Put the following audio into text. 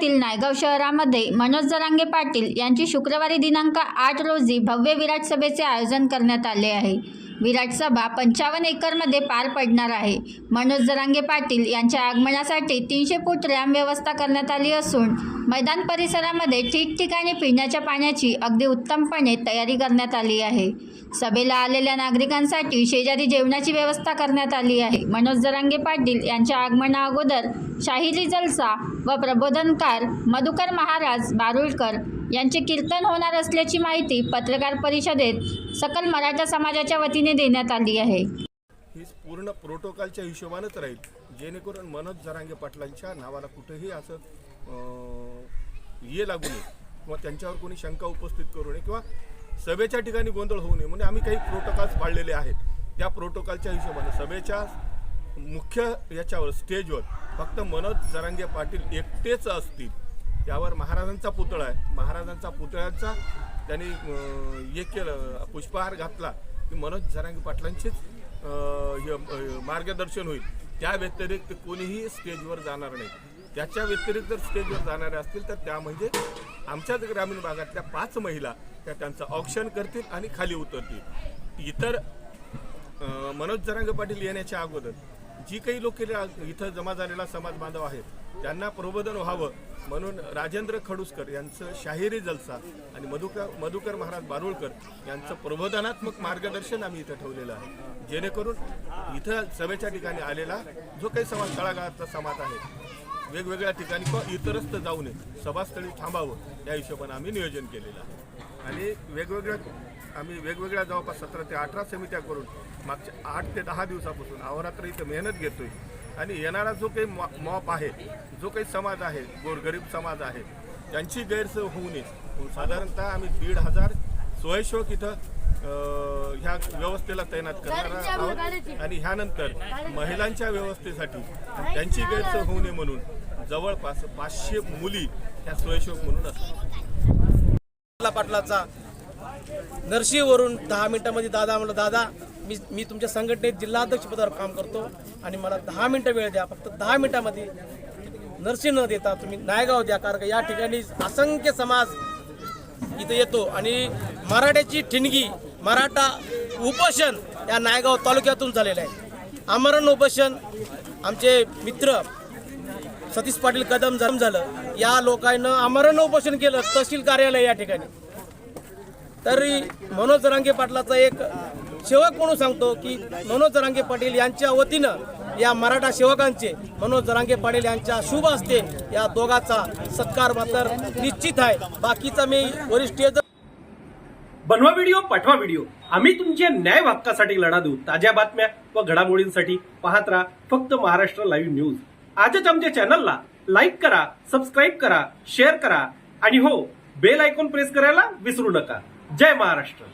जिल्ह्यातील नायगाव शहरामध्ये मनोज जरांगे पाटील यांची शुक्रवारी दिनांक आठ रोजी भव्य विराट सभेचे आयोजन करण्यात आले आहे. विराट सभा पंचावन्न एकरमध्ये पार पडणार आहे. मनोज जरांगे पाटील यांच्या आगमनासाठी तीनशे फूट रॅम व्यवस्था करण्यात आली असून मैदान परिसरामध्ये ठिकठिकाणी पिण्याच्या पाण्याची अगदी उत्तमपणे तयारी करण्यात आली आहे. सभेला आलेल्या नागरिकांसाठी शेजारी जेवणाची व्यवस्था करण्यात आली आहे. मनोज जरांगे पाटील यांच्या आगमना अगोदर शाहिरी जलसा व प्रबोधनकार मधुकर महाराज बारुळकर यांचे कीर्तन होणार असल्याची माहिती पत्रकार परिषदेत सकल मराठा समाजाच्या वतीने देण्यात आली आहे. ही पूर्ण प्रोटोकॉलच्या हिशोबानंच राहील जेणेकरून मनोज जरांगे पाटलांच्या नावाला कुठेही असं ये लागू नये. किंवा त्यांच्यावर कोणी शंका उपस्थित करू नये. किंवा सभेच्या ठिकाणी गोंधळ होऊ नये. म्हणजे आम्ही काही प्रोटोकॉल्स पाळलेले आहेत. त्या प्रोटोकॉलच्या हिशोबाने सभेच्या मुख्य याच्यावर स्टेजवर फक्त मनोज जरांगे पाटील एकटेच असतील त्यावर महाराजांचा पुतळा आहे. महाराजांचा पुतळ्याचा त्यांनी हे केलं पुष्पहार घातला की मनोज जरांगे पाटलांचीच मार्गदर्शन होईल. त्या व्यतिरिक्त कोणीही स्टेजवर जाणार नाही. त्याच्या व्यतिरिक्त जर स्टेजवर जाणारे असतील तर त्या म्हणजे आमच्याच ग्रामीण भागातल्या पाच महिला त्या त्यांचं ऑप्शन करतील आणि खाली उतरतील. इतर मनोज जरांगे पाटील येण्याच्या अगोदर जी काही लोक इथं जमा झालेला समाज बांधव आहेत त्यांना प्रबोधन व्हावं म्हणून राजेंद्र खडूसकर यांचं शाहिरी जलसा आणि मधुकर मधुकर महाराज बारुळकर यांचं प्रबोधनात्मक मार्गदर्शन आम्ही इथं ठेवलेलं आहे. जेणेकरून इथं सभेच्या ठिकाणी आलेला जो काही समाज तळागाळातला समाज आहे वेगवेगळ्या ठिकाणी किंवा इतरस्त जाऊ नये सभास्थळी थांबावं या हिशोबाने आम्ही नियोजन केलेलं आहे. आणि वेगवेगळ्या आम्ही वेगवेगळ्या जवळपास सतरा ते अठरा समित्या करून मागच्या आठ ते दहा दिवसापासून अहोरात्र इथं मेहनत घेतोय. आणि येणारा जो काही मॉ- मॉप आहे जो काही समाज आहे गोरगरीब समाज आहे त्यांची गैरसोय होऊ नये. साधारणतः आम्ही दीड हजार स्वयंसेवक इथं ह्या व्यवस्थेला तैनात करणार आहोत. आणि ह्यानंतर महिलांच्या व्यवस्थेसाठी त्यांची गैरसोय होऊ नये म्हणून जवळपास पाचशे मुली ह्या स्वयंसेवक म्हणून असतात. ला पाटलाचा नरशीवरून दहा मिनिटामध्ये दादा म्हणलं दादा मी मी तुमच्या संघटनेत जिल्हाध्यक्ष पदावर काम करतो आणि मला दहा मिनटं वेळ द्या. फक्त दहा मिनिटामध्ये नरसी न देता तुम्ही नायगाव द्या. कारण का या ठिकाणी असंख्य समाज इथं येतो आणि मराठ्याची ठिणगी मराठा उपोषण या नायगाव तालुक्यातून झालेलं आहे. आमरण उपोषण आमचे मित्र सतीश पाटील कदम झालं. झालं या लोकांना आमरण उपोषण केलं तहसील कार्यालय या ठिकाणी. तरी मनोज जरांगे पाटलाचा एक सेवक म्हणून सांगतो की मनोज जरांगे पाटील यांच्या वतीनं या मराठा सेवकांचे मनोज जरांगे पाटील यांच्या शुभ असते या दोघाचा सत्कार मात्र निश्चित आहे. बाकीचा मी वरिष्ठ बनवा व्हिडिओ पाठवा व्हिडिओ. आम्ही तुमच्या न्याय हक्कासाठी लढा देऊ. ताज्या बातम्या व घडामोडींसाठी पाहत राहा फक्त महाराष्ट्र लाईव्ह न्यूज. आजच आमच्या चॅनलला लाईक करा सबस्क्राईब करा शेअर करा आणि हो बेल आयकॉन प्रेस करायला विसरू नका. जय महाराष्ट्र.